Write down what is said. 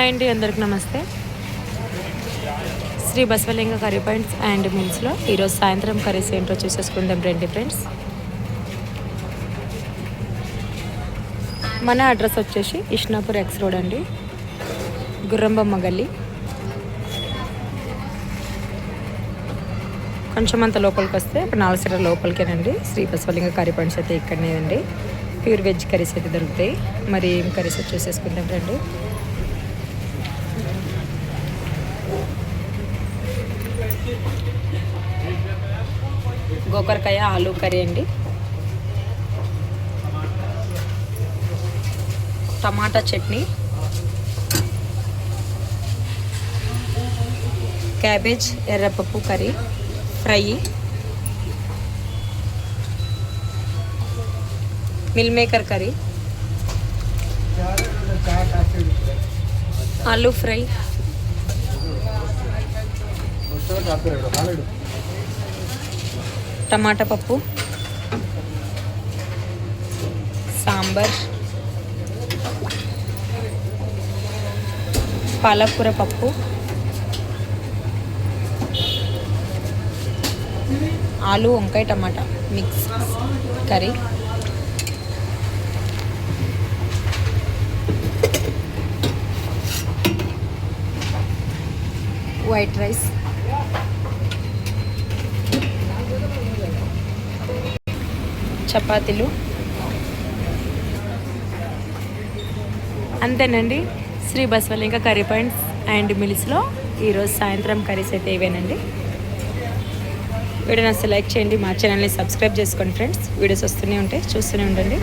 Hi అండి అందరికి నమస్తే. Shri Basavalinga curry points and మిల్స్లో ఈరోజు సాయంత్రం కర్రీస్ ఏంటో చూసేసుకుందాం రండి ఫ్రెండ్స్. మన అడ్రస్ వచ్చేసి ఇష్నాపూర్ ఎక్స్ రోడ్ అండి గుర్రంబొమ్మ గల్లి. కొంచెం అంత లోపలికి వస్తే ఇప్పుడు నాలుగు లోపలికేనండి. శ్రీ బసవలింగ కర్రీ పాయింట్స్ అయితే ఇక్కడనే అండి ప్యూర్ వెజ్ కర్రీస్ అయితే దొరుకుతాయి. మరి ఏం కర్రీస్ వచ్చేసేసుకుందాం రండి. గోకరకాయ ఆలూ కర్రీ అండి. టమాటా చట్నీ. క్యాబేజ్ ఎర్రపప్పు curry fry. Meal maker curry. Aloo fry. Tomato పప్పు. సాంబార్. పాలకూర పప్పు. ఆలు వంకాయ tomato mix. Curry. White rice. చపాతీలు. అంతేనండి. Shri Basavalinga curry points and మిల్స్లో ఈరోజు సాయంత్రం కర్రీస్ అయితే ఇవేనండి. వీడియో అసలు లైక్ చేయండి మా ఛానల్ని సబ్స్క్రైబ్ చేసుకోండి ఫ్రెండ్స్. వీడియోస్ వస్తూనే ఉంటాయి చూస్తూనే ఉండండి.